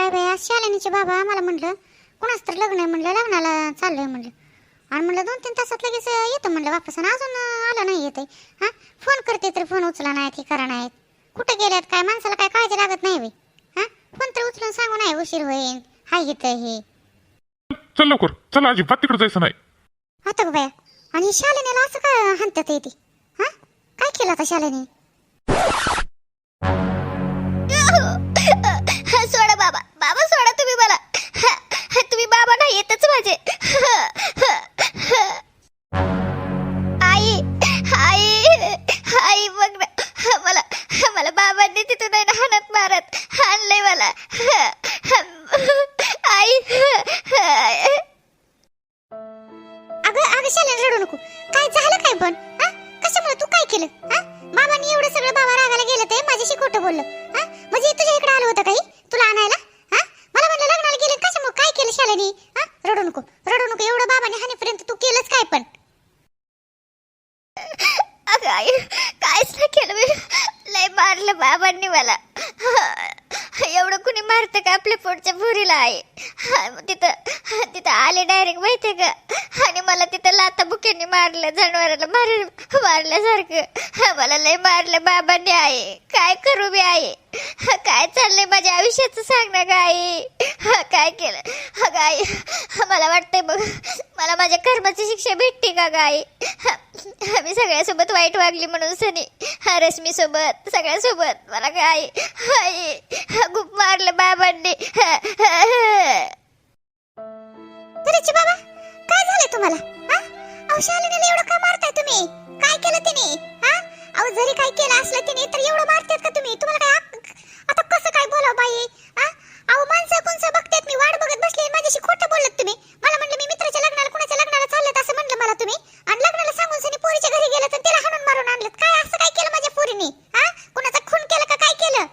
काय बाई आज शालिनीचे बाबा मला म्हणलं कोणाच तर लग्न आहे म्हणलं लग्नाला चाललोय म्हणलं. आणि म्हणलं दोन तीन तासात लगेच येतो म्हणलं वापस. आणि अजून आलं नाही येते हा? फोन करते तर फोन उचला नाहीत हे करा नाहीत. कुठं गेल्यात काय माणसाला काय काळजी लागत नाही बाई हा? फोन तर उचलून सांगू नाही उशीर होईल. हाय इथं हे. चल लवकर चल अजिबात तिकडे जायचं नाही. आता ग बाया? आणि शालिनीला असं काय हाणतात येते हा? काय केलं आता शालिनी? नाही येतच मारतं का आपल्या पोटच्या भुरीला? आहे तिथं तिथं आले डायरेक्ट माहिती का? आणि मला तिथं लाता बुक्यांनी मारलं जनावराला मार मारल्यासारखं. मला लय मारलं बाबांनी आहे. काय करू मी आहे? काय चाललंय माझ्या आयुष्याचं सांग ना गाई. काय केलं? अगं मला वाटतंय बघ मला माझ्या कर्माची शिक्षा भेटते का गाई? मी सगळ्यासोबत वाईट वागली म्हणून सनी रश्मीसोबत सगळ्यासोबत. मला काय आई खूप मारलं बाबांनी. तरीची बाबा काय झालं तुम्हाला? औषधाला एवढं का मारताय तुम्ही? काय केलं तिने? अहो जरी काय केलं असलं तिने तर एवढं मारतात का तुम्ही? तुम्हाला काय आता कसं काय बोलाव बाई? हा? अहो माणसं कोणसं बघतात? मी वाट बघत बसले माझ्याशी खोटं बोलत तुम्ही. मला म्हणलं मी मित्राच्या लग्नाला कुणाच्या लग्नाला चाललेत असं म्हणलं मला तुम्ही. आणि लग्नाला सांगून सनी पोरीच्या घरी गेलं तर तिला हाणून मारून आणलं काय असं काय केलं माझ्या पोरीने? हा? कुणाचा खून केलं का काय केलं?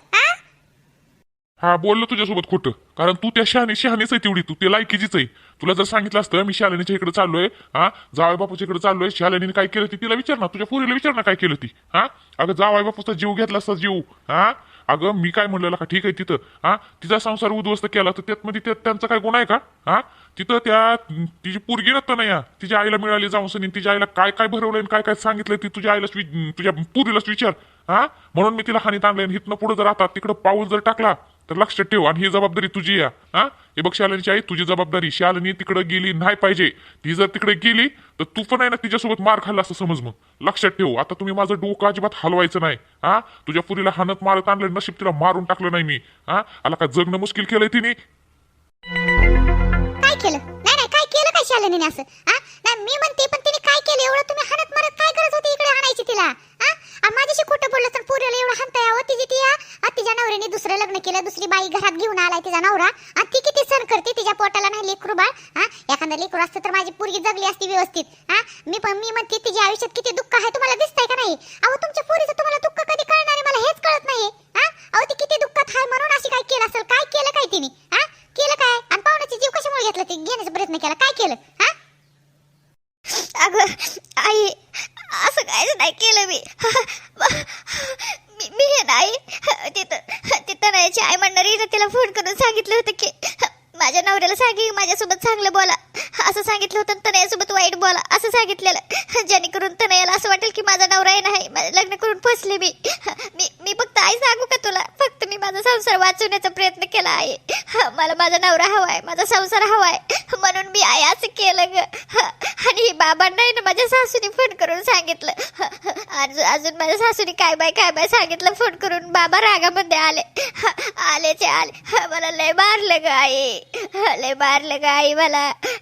हा बोललो तुझ्यासोबत खोटं. कारण तू त्या शहाणी शहाणीच आहे तेवढी तू. ते लायकीचीच आहे. तुला जर सांगितलं असतं मी शालिनीच्या इकडे चाललोय हा? जावाय बापूच्या इकडे चाललोय शालिनीने काय केलं ती तिला विचार ना. तुझ्या पोरीला विचार ना काय केलं ती हा? अगं जावाई बापूचा जीव घेतला असता जीव हा? अगं मी काय म्हणलेलं का? ठीक आहे तिथं हा? तिचा संसार उद्ध्वस्त केला तर त्यात मध्ये त्यात त्यांचा काय गुन्हा आहे का? हा? तिथं त्या तिची पोरगी नसतं ना या. तिच्या आईला मिळाली जाऊन सनी. तिच्या आईला काय काय भरवलंय काय काय सांगितलं ती तुझ्या आईला तुझ्या पुरीलाच विचार. हा? म्हणून मी तिला खाणीत आणलं हिथनं पुढे जर आता तिकडं पाऊल जर टाकला तर लक्षात ठेव आणि ही जबाबदारी तुझी आहे. हा? हे बघ शालनीची आई तुझी जबाबदारी. शालनी तिकडे गेली नाही पाहिजे. ती जर तिकडे गेली तर तू पण आहे ना तिच्यासोबत मार खाल्ला असं समज मग. लक्षात ठेव. आता तुम्ही माझं डोकं अजिबात हलवायचं नाही. हा? तुझ्या पुरीला हानत मारत आणलं नशीब तिला मारून टाकलं नाही मी. हा? आला का जगणं मुश्किल केलंय तिने? काय केलं? नाही नाही काय केलं काय असं? हा? नाही मी म्हणते पण तिने काय केलं? एवढं तुम्ही हानत मारत काय गरज होती इकडे आणायची तिला? माझ्याशी खोटं बोललं तर पोरीला एवढं हाणता यावं? तिची ती आ, तिच्या नवऱ्याने दुसरं लग्न केलं दुसरी बाई घरात घेऊन आलाय तिचा नवरा. आणि ती किती सण करते तिच्या पोटाला नाही लेकरू बाळ? हा एखादा लेकरू असतं तर माझी पोरगी जगली असती व्यवस्थित. हा मी पण मी म्हणते तिच्या आयुष्यात किती दुःख आहे तुम्हाला दिसतंय का नाही? अहो तुमच्या पोरीचं तुम्हाला दुःख कधी कळणार आहे मला हेच कळत नाही हा अहो ती किती दुःखात हाय म्हणून अशी काय केलं असेल? काय केलं काय तिने? हा केलं काय? आणि पाहुण्याची जीव कशामुळे घेतला? ते घेण्याचा प्रयत्न केला. काय केलं? हा अगं आई असं काहीच नाही केलं मी. मी मी हे नाही तिथं तिथं नाहीची आई म्हणणारी तिला फोन करून सांगितलं होतं की माझ्या नवऱ्याला सांगी माझ्यासोबत चांगलं बोला. असं सांगितलं होतं तनयासोबत वाईट बोला असं सांगितलेलं. जेणेकरून तनयाला असं वाटेल की माझा नवरा आहे नाही लग्न करून फसले मी. मी मी फक्त आई सांगू का तुला? फक्त मी माझा संसार वाचवण्याचा प्रयत्न केला आहे. मला माझा नवरा हवाय माझा संसार हवाय म्हणून मी आई असं केलं ग. आणि बाबांनाही ना माझ्या सासूने फोन करून सांगितलं. अजून अजून माझ्या सासूने काय बाय काय बाय सांगितलं फोन करून बाबा रागामध्ये आले. आलेचे आले. मला लय मारलं ग आई. लय मारलं ग आई मला.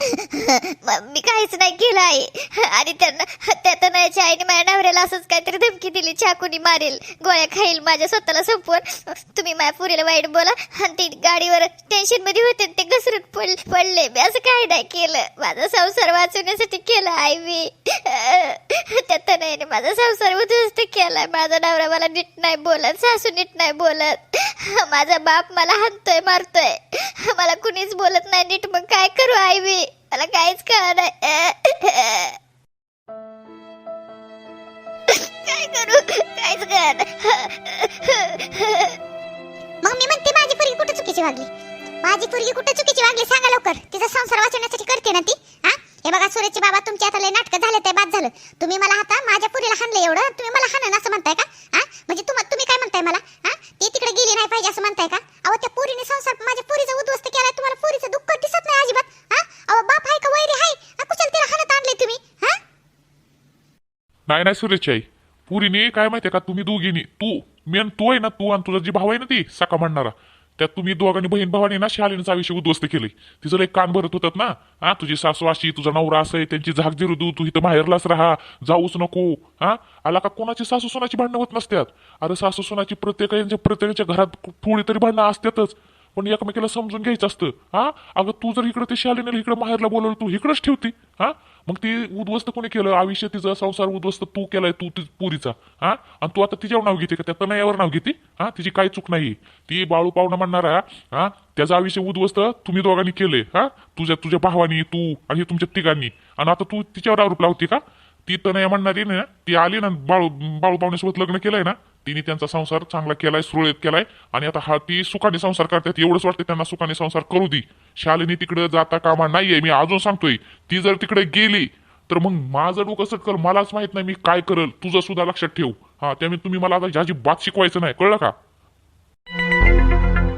मी काहीच नाही केलं आहे आणि त्यांना त्या तनयाच्या आईने माझ्या नवऱ्याला असंच काहीतरी धमकी दिली चाकूनी मारेल गोळ्या खाईल माझ्या स्वतःला संपवून. तुम्ही माझ्या पुरीला वाईट बोला आणि ती गाडीवर टेन्शनमध्ये होते आणि ते घसरून पड पडले. मी असं काही नाही केलं. माझा संसार वाचवण्यासाठी केलं आहे मी. त्या तनयाने माझा संसार उद्ध्वस्त केलाय माझा नवरा मला नीट नाही बोलत सासू नीट नाही बोलत. माझा बाप मला हाणतोय मारतोय. मला कुणीच बोलत नाही नीट मग काय करू आई मी? मला काहीच कळत नाही. काय करू? काहीच कळत मग मी म्हणते माझी चुकीची वागली? माझी पोरगी कुठे चुकीची वागली? सांगा लवकर. तिचा संसार वाचवण्यासाठी करते ना ती. हा? हे बघा सूरजचे बाबा तुमच्या आता लय नाटक झाले ते बाद झालं. तुम्ही मला आता माझ्या पुरीला हाणलं एवढं? तुम्ही मला हाणन असं म्हणताय का? हा? म्हणजे तुम्हा तुम्ही काय म्हणताय मला? हा? ती तिकडे गेली नाही पाहिजे असं म्हणताय का? अहो त्या पुरीने संसार माझ्या पुरीचा उद्ध्वस्त केलाय तुम्हाला पुरीचं दुःख दिसत नाही अजिबात हा अहो बाप आहे का वैरी आहे हा, कुशल तिला हाणत आणले तुम्ही हा नाही नाही सुरेश आई पुरीने काय माहितीये का तुम्ही दोघींनी तू मेन तू आहे ना तू आणि तुझा जी भाऊ आहे ना ती सका म्हणणारा त्यात तुम्ही दोघांनी बहीण भावाने ना शालीनचं विषय उद्ध्वस्त केले तिचं एक कान भरत होतात ना. हा तुझी सासू अशी तुझा नवरा असं त्यांची झाक जिरू दू तू इथं बाहेरलाच राहा जाऊच नको. हा आला का कोणाची सासू सोनाची भांडणं होत नसतात अरे सासू सोनाची प्रत्येकाच्या प्रत्येकाच्या घरात थोडी तरी भांडणं असतातच पण एकमेकाला समजून घ्यायचं असतं. हा अगं तू जर इकडे ते शालीने इकडे माहेरला बोलवलं तू इकडेच ठेवती. हा मग ती उद्ध्वस्त कोणी केलं? आयुष्य तिचा संसार उद्ध्वस्त तू केलाय तू ती पुरीचा. हा? आणि तू आता तिच्यावर नाव घेते का? त्या तनयावर नाव घेते? हा? तिची काही चूक नाही ती बाळू पाहुणा म्हणणारा हा? त्याचं आयुष्य उद्ध्वस्त तुम्ही दोघांनी केलंय. हा? तुझ्या तुझ्या भावानी तू आणि तुमच्या तिघांनी. आणि आता तू तिच्यावर आरोप लावते का? ती तनया म्हणणारी ना ती आली ना बाळू बाळू पाहुण्यासोबत लग्न केलंय ना? तिने त्यांचा संसार चांगला केलाय सुरळीत केलाय आणि आता हा ती सुखाने संसार करतात एवढंच वाटतं त्यांना सुखाने संसार करू दी. शालिनी तिकडे जाता कामा नाहीये. मी अजून सांगतोय ती जर तिकडे गेली तर मग माझं डोकं सटकल. मलाच माहीत नाही मी काय करल. तुझं सुद्धा लक्षात ठेव. हा त्यामुळे तुम्ही मला आता ज्याची बात शिकवायचं नाही. कळलं का?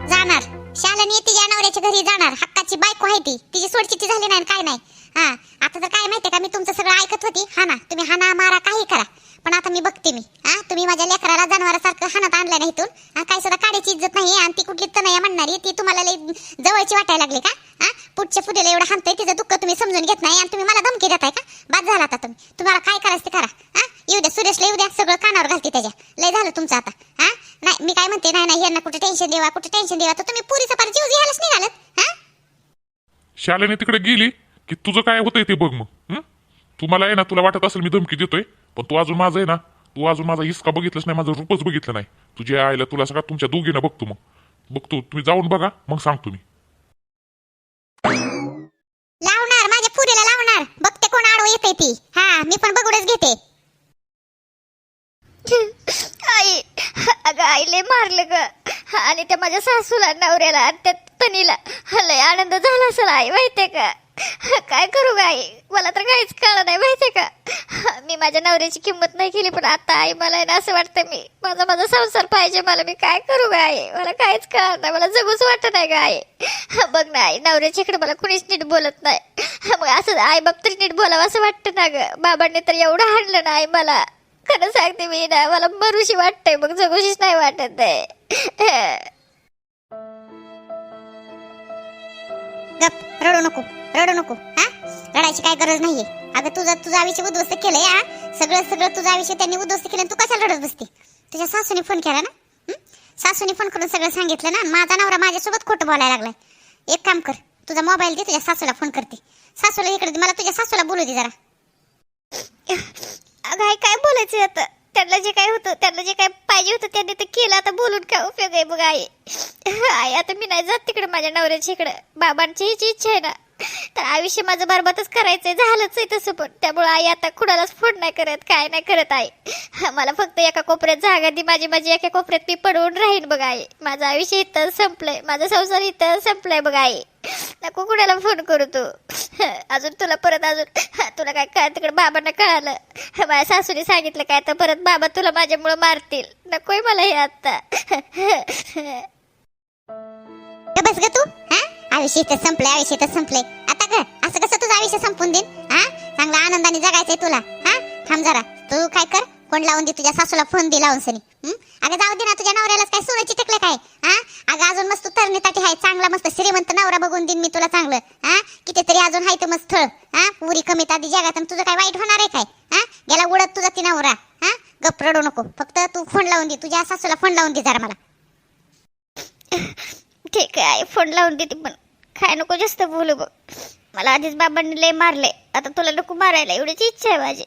जाणार. शालिनी तिच्या नवऱ्याच्या घरी जाणार. हक्काची बायको आहे ती. तिची सोडचिट्टी झाली नाही काय नाही. हा आता तर काय माहितीये का? मी तुमचं सगळं ऐकत होती. हा ना तुम्ही हाना मारा काही करा. पण आता मी बघते मी. हा तुम्ही माझ्या लेकराला जनावरासारखं हाणत आणलं नाही इथून? हा काय सुद्धा काढायची इज्जत नाही आणि ती कुठली तनया म्हणणारी ती तुम्हाला लई जवळची वाटायला लागली का? हा पुढच्या पुढेला एवढं हाणतंय तिचं दुःख तुम्ही समजून घेत नाही आणि तुम्ही मला धमकी देताय का? बाद झाला आता तुम्ही. तुम्हाला काय करायचं ते करा. हा येऊ द्या सुरेशला येऊ द्या सगळं कानावर घालते त्याच्या. लय झालं तुमचं आता. हा नाही मी काय म्हणते नाही नाही यांना कुठे टेन्शन देवा कुठे टेन्शन देवा तर तुम्ही पुरीचा पार जीव घ्यायलाच निघालत. हा? शालेने तिकडे गेली की तुझं काय होतंय ते बघ मग हं? तू मला आहे ना तुला वाटत असेल मी धमकी देतोय पण तू अजून माझं आहे ना. तू अजून माझा हिसका बघितलंच नाही माझं रूपच बघितलं नाही. तुझ्या आईला तुला सगळं तुमच्या दोघींना बघतो मग. बघतो तुम्ही जाऊन बघा मग सांगतो मी. लावणार माझ्या पुरीला लावणार. बघते कोण आडवं येते ती. हा मी पण बघूनच घेते. आई अगं आईले मारलं ग. आणि त्या माझ्या सासूला नवऱ्याला आणि त्या तनीला लय आनंद झाला असेल आई माहितीये का? काय करू ग आई मला तर काहीच कळलं नाही माहितीये का? मी माझ्या नवऱ्याची किंमत नाही केली पण आता आई मला आहे ना असं वाटतं मी माझा माझा संसार पाहिजे मला मी काय करू गाय आई मला काहीच कळत नाही मला जगूच वाटत नाही ग आई. बघ ना आई नवऱ्याच्या इकडे मला कुणीच नीट बोलत नाही. मग असं आई बाप तरी नीट बोलावं असं वाटतं ना ग? बाबांनी तर एवढं हाणलं ना आई मला. खरं सांगते मी ना मला मरुशी वाटतंय मग जगूशीच नाही वाटत आहे गप रडू नको. रडू नको हा? रडायची काय गरज नाहीये. अगं तुझा तुझा आयुष्य उद्ध्वस्त केलंय हा? सगळं सगळं तुझा आयुष्य त्यांनी उद्ध्वस्त केलं तू कशाला रडत बसते? तुझ्या सासूने फोन केला ना? सासूने फोन करून सगळं सांगितलं ना? माझा नवरा माझ्यासोबत खोटं बोलायला लागलाय. एक काम कर तुझा मोबाईल दे तुझ्या सासूला फोन करते. सासूला इकडे दे, मला तुझ्या सासूला बोलू दे जरा. अगं काय बोलायचं आता? त्यांना जे काय होतं त्यांना जे काय पाहिजे होतं त्यांनी ते केलं. आता बोलून काय उपयोग आहे बघ आई? आई आता मी नाही जात तिकडे माझ्या नवऱ्याच्या इकडे. बाबांची हीच इच्छा आहे ना? तर आयुष्य माझं बरबादच करायचंय. झालंच आहे तसं पण. त्यामुळे आई आता कुणालाच फोन नाही करत. काय नाही करत आई. मला फक्त एका कोपऱ्यात जागा दी. माझी माझी एका कोपऱ्यात मी पडवून राहीन बघ आई. माझं आयुष्य इथं संपलंय. माझा संसार इथं संपलाय बघ आई. नको कुणाला फोन करू तू. अजून तुला परत अजून तुला काय कळ तिकडे बाबांना कळालं. माझ्या सासूने सांगितलं काय तर परत बाबा तुला माझ्यामुळे मारतील. नकोय मला हे आता बस ग तू हा? आयुष्य तर संपलंय आयुष्य तर संपलंय. आता ग असं कसं तुझं आयुष्य संपून देईन? हा? चांगला आनंदाने जगायचंय तुला हा? थांब जरा. तू काय कर फोन लावून दे तुझ्या सासूला फोन दे लावून सनी. हं? अगं जाऊ दे ना तुझ्या नवऱ्यालाच काय सोनं टिकलं काय? हा? अगं अजून मस्त तरणीताटी आहे चांगला मस्त श्रीमंत नवरा बघून देईन मी तुला चांगलं. हा? कितीतरी अजून आहे तर मस्त. स्थळ हा? पुरी कमी आधी जगात आणि तुझं काय वाईट होणार आहे काय? हा? गेला उडत तुझा ती नवरा. हा? गप रडू नको. फक्त तू फोन लावून दे तुझ्या सासूला फोन लावून दे जरा मला. ठीक आहे आई फोन लावून देते पण. काय नको जास्त बोलू बघ. मला आधीच बाबांनी लय मारले आता तुला नको मारायला एवढीच इच्छा आहे माझी.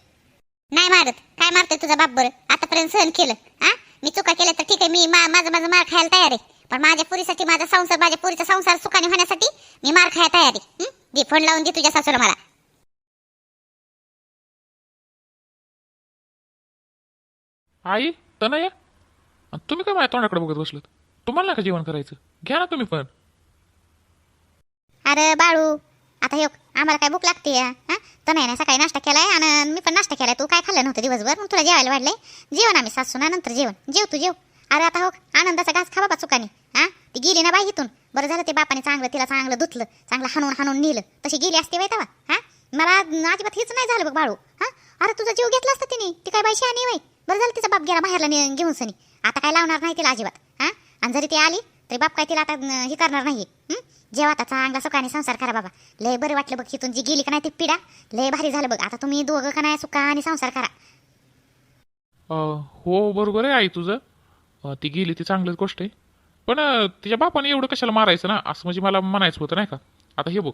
नाही मारत. काय मारतोय तुझा बाप बरं? आतापर्यंत सहन केलं हा मी चुका केल्या तर ठीक आहे मी मा- माझं माझं मार खायला तयार आहे. पण माझ्या पुरीसाठी माझा संसार माझ्या पुरीचा संसार सुखाने होण्यासाठी मी मार खायला तयार आहे. हं? दे फोन लावून दे तुझ्या सासूला मला. आई तनया आणि तुम्ही काय माझ्या तोंडाकडे बघत बसलात? तुम्हाला का जेवण करायचं? घ्या ना तुम्ही पण. अरे बाळू आता हे आम्हाला काय भूक लागते हां? तर नाही ना सकाळी नाश्ता केलाय आणि मी पण नाश्ता केलाय. तू काय खाल्लं नव्हतं दिवसभर? मग तुला जेवायला वाढलंय. जेवण आम्ही सासू नंतर जेवण. जेव तू जेव. अरे आता हो आनंदाचा घास खा बाबा चुकाने. हा? ती गेली ना बाई इथून. बरं झालं ते बापाने चांगलं तिला चांगलं धुतलं चांगलं हाणून हाणून नेलं. तशी गेली असते बाई तेव्हा. हा? मला अजिबात हेच नाही झालं बघ बाळू. हा? अरे तुझा जीव घेतला असता तिने. ती काय बायशी आणि बाई? बरं झालं तिचा बाप गेला बाहेरला ने- घेऊन सनी. आता काय लावणार नाही तिला अजिबात. हा? आणि जरी ती आली तरी बाप काय तिला आता हे करणार नाहीये. हं? जेव्हा आता चांगला सुखाने संसार करा बाबा. लय बरं वाटलं बघ तिथून जी गेली का नाही ती पिढा लय भारी झालं बघ. आता तुम्ही दोघं का नाही सुखाने संसार करा हो बरोबर आहे आई तुझं. ती गेली ती चांगलीच गोष्ट आहे. पण तिच्या बापाने एवढं कशाला मारायचं ना? असं म्हणजे मला म्हणायचं होतं नाही का? आता हे बघ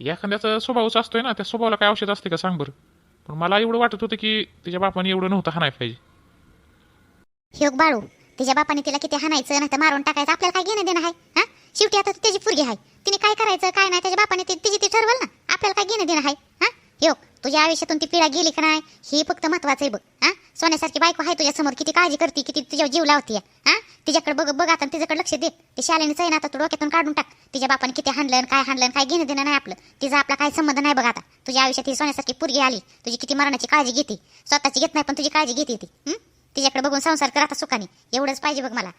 एखाद्याचा स्वभावच असतोय ना त्या स्वभावाला काय औषध असते का सांग बरं. पण मला एवढं वाटत होतं की तिच्या बापाने एवढं नव्हतं हाणाय पाहिजे. ह्योग बाळू तिच्या बापाने तिला किती हाणायचं नाही तर मारून टाकायचं. आपल्याला काय घेणं देणं आहे हा? शेवटी आता त्याची पुरगी आहे तिने काय करायचं काय नाही त्याच्या बापाने तिची ती ठरवलं ना? आपल्याला काय घेणं देणं आहे हा? ह्योग तुझ्या आयुष्यातून ती पिढा गेली का नाही? हे फक्त महत्वाचं आहे बघ. हा? सोन्यासारखी बायको आहे तुझ्या समोर. किती काळजी करते किती तुझ्या जीव लावते हा? तिच्याकडे बघ बघ आता तिच्याकडे लक्ष दे. ते शालेनीच आहे ना आता तू डोक्यातून काढून टाक. तिच्या बापाने किती हाणलं काय हाणलं काय घेणं देणं नाही आपलं. तिचा आपला काय संबंध नाही बघ आता. तुझ्या आयुष्यात ही सोन्यासारखी पुरगी आली. तुझी किती मरणाची काळजी घेते. स्वतःची घेत नाही पण तुझी काळजी घेते ती. तिच्याकडे बघून संसार कर आता सुखाने. एवढंच पाहिजे बघ मला.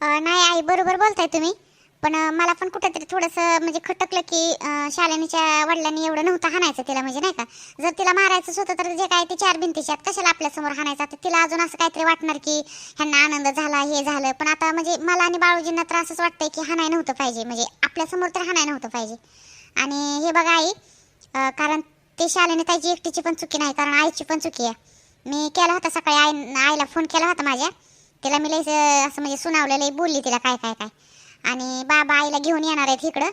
नाही आई बरोबर बोलताय तुम्ही. पण मला पण कुठेतरी थोडंसं म्हणजे खटकलं की शालेनीच्या शालिनीच्या वडिलांनी एवढं नव्हतं हाणायचं तिला म्हणजे नाही का? जर तिला मारायचं होतं तर जे काय ते चार भिंतीच्या कशाला आपल्यासमोर हाणायचं? आता तिला अजून असं काहीतरी वाटणार की ह्यांना आनंद झाला हे झालं. पण आता म्हणजे मला आणि बाळूजींना तर असंच वाटतंय की हाणाय नव्हतं पाहिजे. म्हणजे आपल्यासमोर तर हाणाय नव्हतं पाहिजे. आणि हे बघा आई कारण ते शालेने त्याची एकटीची पण चुकी नाही कारण आईची पण चुकी आहे. मी केला होता सकाळी आई आईला फोन केला होता माझ्या. तिला मी लई असं म्हणजे सुनावलेलं लई बोलली तिला काय काय काय. आणि बाबा आईला घेऊन येणार आहेत इकडं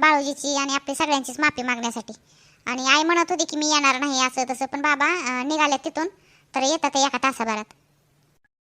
बाळूजीची आणि आपली सगळ्यांचीच माफी मागण्यासाठी. आणि आई म्हणत होती की मी येणार नाही असं तसं पण बाबा निघाल्यात निघाले तिथून तर येतात एका तासाभरात.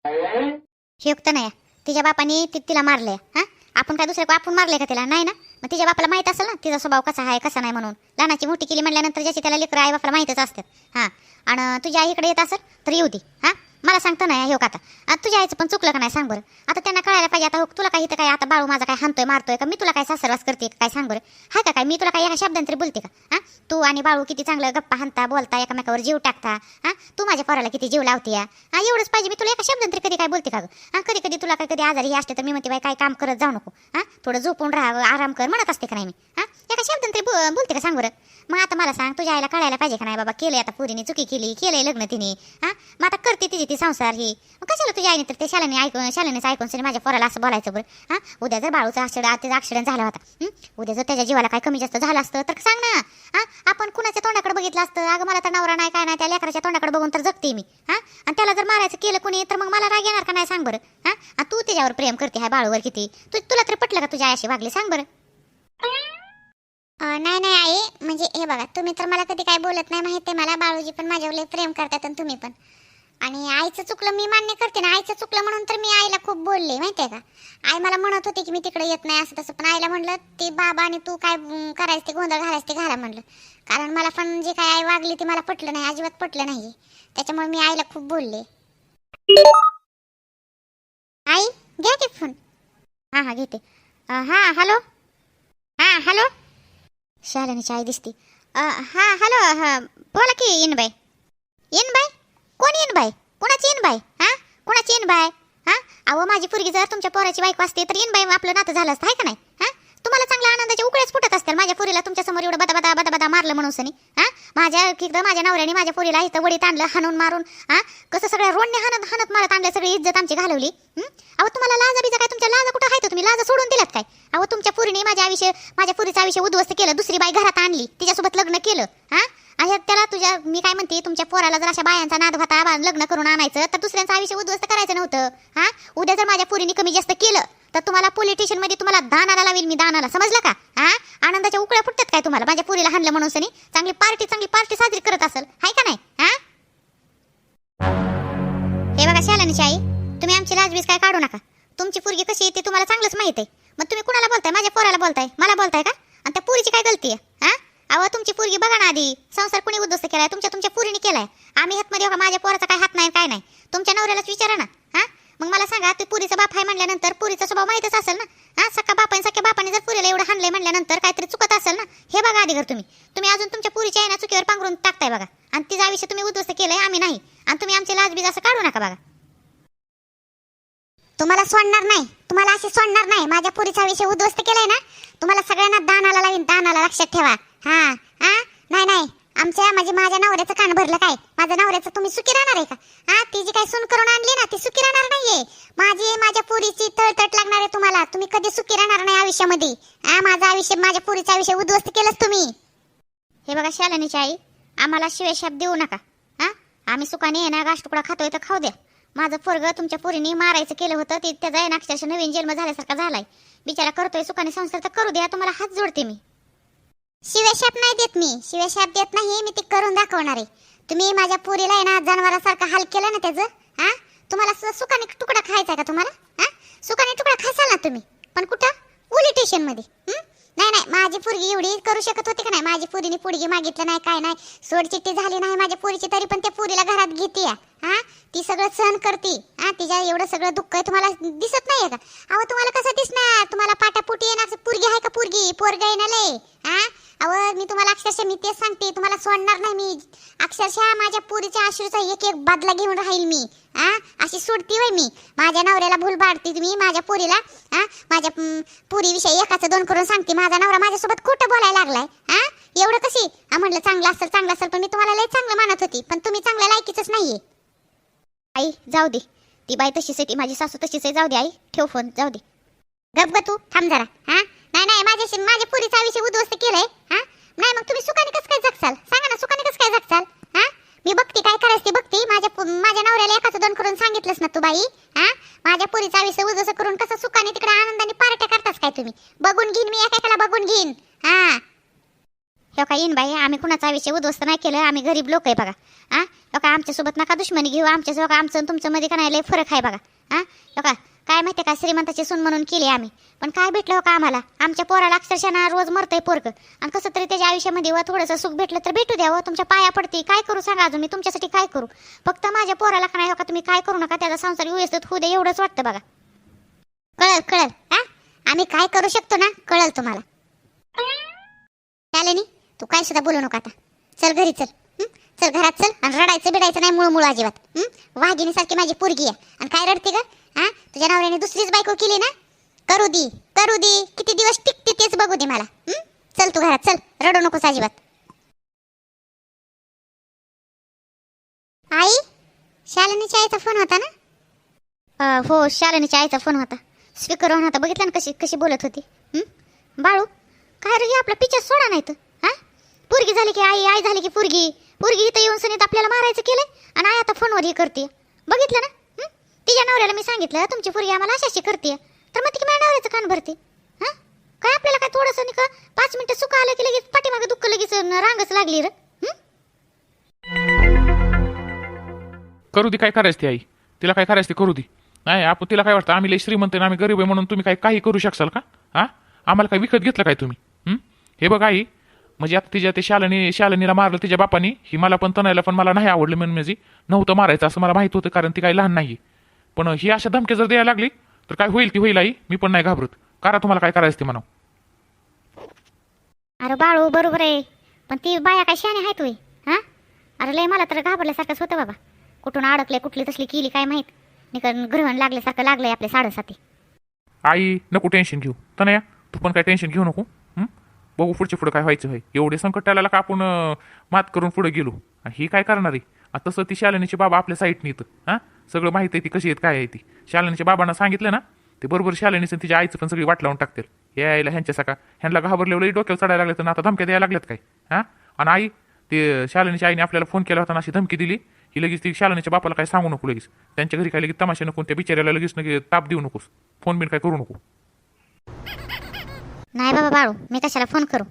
हे युक्त नाही तिच्या बापाने ती तिला मारलंय हा? आपण काय दुसऱ्या आपण मारलंय का तिला? नाही ना? मग तिच्या बापाला माहीत असेल ना तिचा स्वभाव कसा आहे कसा नाही म्हणून. लहानाची मोठी केली म्हणल्यानंतर ज्याची त्याला लेकरं आहे बापाला माहीतच असतात. हां. आणि तुझ्या आईकडे येत असेल तर येऊ दे. हां? मला सांगता नाही हो का आता आता तुझ्या आईचं पण चुकलं का नाही सांग बरं. आता त्यांना कळायला पाहिजे. आता हो तुला काही तर काय आता बाळू माझा काय हानतोय मारतोय का? मी तुला काय सासरवास करते काय सांग बरं? हाय का काय? मी तुला काय एका शब्दांतरी बोलते का? हां तू आणि बाळू किती चांगलं गप्पा हानता बोलता एकामेकावर जीव टाकता. हा तू माझ्या पोराला किती जीव लावते हा एवढंच पाहिजे. मी तुला एका शब्दांतरी कधी काय बोलते का हां कधी कधी तुला काय कधी आजारी असते तर मी म्हणते बाई काय काम करत जाऊ नको. हा थोडं झोपून राहा आराम कर म्हणत असते का नाही मी? हा एका शब्दांतरी बो- बोलते का सांग बरं? मग आता मला सांग तुझ्या आईला कळायला पाहिजे का नाही? बाबा केलंय आता पुरीने चुकी केली केलंय लग्न तिने. हा मग आता करते तिची ती संसार ही? मग कशाला तुझ्या आईने तर ते शाळेने ऐकून शाळेनेच ऐकून सनी माझ्या पोराला असं बोलायचं बरं? हां? उद्या जर बाळूचा ऍक्सिडेंट त्याचा ॲक्सिडेंट झाला होता उद्या जर त्याच्या जीवाला काय कमी जास्त झालं असतं तर सांग ना हां? आपण कुणाच्या तोंडाकडे बघितलं असतं? अगं मला तर नवरा नाही काय नाही त्या लेकराच्या तोंडाकडे बघून तर जगते मी हा? आणि त्याला जर मारायचं केलं कुणी तर मग मला राग येणार का नाही सांग बरं हा? आणि तू त्याच्यावर प्रेम करते हाय बाळूवर किती? तू तुला तरी पटलं का तुझ्या आयाशी वागली? सांग बरं. नाही नाही आई. म्हणजे हे बघा तुम्ही तर मला कधी काय बोलत नाही माहिती मला. बाळूजी पण माझ्यावर प्रेम करतात आणि तुम्ही पण. आणि आईचं चुकलं मी मान्य करते ना आईचं चुकलं म्हणून तर मी आईला खूप बोलले माहितीये का? आई मला म्हणत होती की मी तिकडे येत नाही असं तसं पण आईला म्हणलं ते बाबा आणि तू काय करायचं ते गोंधळ घालायचं ते घाला म्हणलं. कारण मला पण जे काय आई वागली ते मला पटलं नाही अजिबात पटलं नाही त्याच्यामुळे मी आईला खूप बोलले. आई घ्या ते फोन हां हां घेते. हां हॅलो? हां हॅलो? शालिनीची आई दिसते. हां हॅलो हां बोला की इन बाई इन बाई कोण येईन बाय कोणाची येईन बाय हा? कोणाची येईन बाय हा? अहो माझी पोरगी जर तुमच्या पोराची बायको असते तर येईन बाई आपलं नातं झालं असतं आहे का नाही? हा? तुम्हाला चांगल्या आनंदाचे उकळेच फुटत असतील. माझ्या पुरीला तुमच्यासमोर एवढं बदा बदा बदा बदा मारलं म्हणून सनी. हा? माझ्या एकदा माझ्या नवऱ्याने माझ्या पुरीला इथं वडीत आणलं हाणून मारून हा? कसं सगळ्या रोडने हाणत हाणत मारत आणलं सगळी इज्जत आमची घालवली. अहो तुम्हाला लाजा बिजा काय? तुमच्या लाजा कुठं आहे तुम्ही लाजा सोडून दिलात काय? अहो तुमच्या पुरीने माझ्या आयुष्य माझ्या पुरीचा आयुष्य उद्ध्वस्त केलं दुसरी बाई घरात आणली तिच्यासोबत लग्न केलं हा? आहे त्याला तुझ्या मी काय म्हणते तुमच्या पोराला जर अशा बायांचा नाद होता बा- लग्न करून आणायचं तर दुसऱ्यांचं आयुष्य उद्ध्वस्त करायचं नव्हतं. हा? उद्या जर माझ्या पोरीने कमी जास्त केलं तर तुम्हाला पोलीसमध्ये तुम्हाला दानाला लावेल मी दानाला. समजलं का? हा? आनंदाच्या उकळ्या फुटतात काय तुम्हाला? माझ्या पोरीला हाणलं म्हणून सनी चांगली पार्टी चांगली पार्टी साजरी करत असेल. हाय का नाही? हा? हे बघा शालानीची आई तुम्ही आमची लाजबीज काय काढू नका. तुमची पोरगी कशी आहे ती तुम्हाला चांगलंच माहीत आहे. मग तुम्ही कुणाला बोलताय? माझ्या पोराला बोलताय? मला बोलताय का? आणि त्या पोरीची काय गलती आहे? हा? अहो तुमची पोरगी बघा ना आधी. संसार कुणी उद्ध्वस्त केलाय? तुमच्या तुमच्या पुरीने केलाय. आम्ही हातमध्ये बघा माझ्या पोराचा काय हात नाही काय नाही? तुमच्या नवऱ्यालाच विचारा ना हा? मग मला सांगा ते पुरीचा बाप आहे म्हणल्यानंतर पुरीचा स्वभाव माहीतच असेल ना? हा? सका बापाने सख्या बापाने जर पुरीला एवढं हाणलंय म्हणल्यानंतर काहीतरी चुकत असेल ना? हे बघा आधी घर तुम्ही. तुम्ही अजून तुमच्या पुरीच्या आहे ना चुकीवर पांघरून टाकताय बघा. आणि तिचा आयुष्य तुम्ही उद्ध्वस्त केलंय आम्ही नाही. आणि तुम्ही आमचे लाजबीज असं काढू नका बघा. तुम्हाला सोडणार नाही. तुम्हाला असे सोडणार नाही. माझ्या पुरीचा विषय उद्ध्वस्त केलाय ना? तुम्हाला सगळ्यांना दानाला दान दानाला लक्षात ठेवा. हा हा? नाही नाही. आमच्या म्हणजे माझ्या नवऱ्याचं कान भरलं काय? माझ्या नवऱ्याचं तुम्ही सुखी राहणार आहे का? हा? ती जी काही सून करून आणली ना ती सुखी राहणार नाहीये. माझी माझ्या पुरीची तळतट लागणार आहे तुम्हाला. तुम्ही कधी सुखी राहणार नाही आयुष्यामध्ये. हा? माझा आयुष्य माझ्या पुरीचा आयुष्य उद्ध्वस्त केलंच तुम्ही. हे बघा शालनीची आई आम्हाला शिवेशाप देऊ नका. हा? आम्ही सुखाने येणार ना तुकडा खातोय तर खाऊ द्या. माझं पोरग तुमच्या पोरीने मारायचं केलं होतं ते त्याचा आहे ना अक्षरशः नवीन जन्म झाल्यासारखा झालाय. बिचारा करतोय सुखाने संसार तर करू द्या तुम्हाला हात जोडते मी. शिवेशाप नाही देत मी. शिवेशाप देत नाही मी ते करून दाखवणार आहे. तुम्ही माझ्या पोरीला आहे ना जनावरासारखा हाल केला ना त्याचं? हा? तुम्हाला सु- सुखाने तुकडा खायचा का तुम्हाला? हा? सुखाने तुकडा खासाल ना तुम्ही. पण कुठं? पोलीस स्टेशनमध्ये. नाही नाही माझी पोरगी एवढी करू शकत होती का नाही? माझी पोरीने पोरगी मागितलं नाही काय नाही सोडचिट्टी झाली नाही माझ्या पोरीची तरी पण त्या पोरीला घरात घेते हा? ती सगळं सहन करते. हा तिच्या एवढं सगळं दुःख आहे तुम्हाला दिसत नाहीये का? अहो तुम्हाला कसं दिसणार? तुम्हाला पाटापुटी येणार पोरगी आहे का पोरगी? पोरग येणार हा? अहो मी तुम्हाला अक्षरशः मी तेच सांगते तुम्हाला सोडणार नाही मी. अक्षरशः माझ्या पुरीच्या आश्रूचा एक एक बदला घेऊन राहील मी. हा? अशी सोडती होय मी. माझ्या नवऱ्याला भूल पाडते तुम्ही माझ्या पुरीला. हा? माझ्या पुरीविषयी एकाचं दोन करून सांगते. माझा नवरा माझ्यासोबत खोटं बोलायला लागलाय. हा? एवढं कशी? हा म्हणलं चांगलं असेल चांगलं असेल पण मी तुम्हाला लय चांगलं मानत होती. पण तुम्ही चांगल्या लायकीच नाहीये. आई जाऊ दे. ती बाई तशीच आहे ती माझी सासू तशीच आहे. जाऊ दे आई ठेव फोन जाऊ दे. गप ग तू थांब जरा. हा? नाही नाही माझ्याशी माझ्या पुरीचा विषय उद्ध्वस्त केलंय. हा? नाही मग तुम्ही सुखाने कसं काय जगसाल? सांगा ना सुखाने कसं काय जगसाल? हा? मी बघते काय करायचं ते बघते. माझ्या माझ्या नवऱ्याला एकाचं दोन करून सांगितलंस ना तू बाई हा? माझ्या पुरीचा विषय उद्ध्वस्त करून कसं सुखाने तिकडे आनंदाने पार्ट्या करतास काय तुम्ही? बघून घेईन मी एकाला बघून घेईन. हा? हो का येईन बाई आम्ही कुणाचा आयुष्य उद्ध्वस्त नाही केलं आम्ही गरीब लोक आहे बघा. हा हो का आमच्यासोबत नका दुश्मनी घेऊ आमच्यासोबत आमचं आणि तुमचं मध्ये का नाही लय फरक आहे बघा. हा हो का काय माहिती का श्रीमंताची सून म्हणून केली आम्ही. पण काय भेटलं हो का आम्हाला? आमच्या पोराला अक्षरशः ना रोज मरतंय पोरकं आणि कसं तरी त्याच्या आयुष्यामध्ये व थोडंसं सुख भेटलं तर भेटू द्यावं हो. तुमच्या पाया पडते काय करू सांगा अजून मी तुमच्यासाठी काय करू? फक्त माझ्या पोराला का नाही हो का तुम्ही काय करू नका त्याचा संसार व्यवस्थित होऊ दे एवढंच वाटतं बघा. कळल कळल. हा आम्ही काय करू शकतो ना? कळल तुम्हाला. चालेनी तू काय सुद्धा बोलू नको आता. चल घरी चल. हं? चल घरात चल आणि रडायचं बिडायचं नाही मुळ मुळ अजिबात. हं? वाघिणीसारखी माझी पोरगी आहे. आणि काय रडते का हा? तुझ्या नवऱ्याने दुसरीच बायको केली ना? करू दी करू दी. किती दिवस टिकते तेच बघू दे मला. हं? चल तू घरात चल. रडू नकोस अजिबात. आई शालिनीच्या आईचा फोन होता ना? हो शालिनीच्या आईचा फोन होता. स्पीकर ऑन होता बघितलं ना कशी कशी बोलत होती. हं? बाळू काय रे हे आपला पिक्चर सोडा नाही तर पोरगी झाली की आई आई झाली की पोरगी. पोरगी इथं येऊन सुनीत आपल्याला मारायचं केलंय आणि आई आता फोनवर हे करते बघितलं ना? तिच्या नवऱ्याला मी सांगितलं तुमची पोरगी आम्हाला अशाशी करते तर मग ती माझ्या नवऱ्याचं कान भरते. हां? काय आपल्याला काय थोडंसं नाही का पाच मिनिटं सुख आलं की लगेच पाठीमागे दुःख लगेच रांगच लागली र? करू दे काय करायचं ती आई? तिला काय करायचं ते करू दे. नाही आपण तिला काय वाटतं आम्ही लय श्रीमंत आहे आम्ही गरीब आहे म्हणून तुम्ही काय काही करू शकसाल का? हा? आम्हाला काय विकत घेतलं काय तुम्ही? हे बघ आई म्हणजे आता तिच्या ते शालिनी शालिनीला मारलं तिच्या बापानी ही मला पण तणायला पण मला नाही आवडलं म्हणून म्हणजे नव्हतं मारायचं असं मला माहीत होतं कारण ती काही लहान नाही पण ही अशा धमक्या जर द्यायला लागली तर काय होईल ती होईल आई मी पण नाही घाबरत. करा तुम्हाला काय करायचं ते म्हणा अरे बाळू बरोबर आहे. पण ती बाया काय शाने आहेत होय हा? अरे लय मला तर घाबरल्यासारखंच होतं बाबा. कुठून अडकले कुठली तसली केली काय माहीत? निकन ग्रहण लागल्यासारखं लागलंय आपल्या साडेसाती आई नको टेन्शन घेऊ. तनया तू पण काय टेन्शन घेऊ नको? बघू पुढचे पुढे काय व्हायचं होय एवढे संकट आल्याला का आपण मात करून पुढे गेलो? ही काय करणार आहे? आता तसं ती शालिनीचे बाबा आपल्या साईडने येतं. हां? सगळं माहिती आहे ती कशी आहेत काय आहे ती. शालिनीच्या बाबांना सांगितलं ना ते बरोबर शालिनीचं आणि तिच्या आईचं पण सगळी वाट लावून टाकतील. हे यायला ह्यांच्या सका ह्यांना घाबरलेवलं डोक्यावर चढायला लागलं तर आता धमक्या द्यायला लागल्यात काय? हां? आणि आई ते शालिनीच्या आईने आपल्याला फोन केला होता अशी धमकी दिली ही लगेच ती शालिनीच्या बापाला काय सांगू नको लगेच. त्यांच्या घरी काय लगेच तमाशा नको त्या बिचाऱ्याला लगेच नगे ताप देऊ नकोस. फोन बिन काय करू नको. नाही बाबा बाळू मी कशाला फोन करू?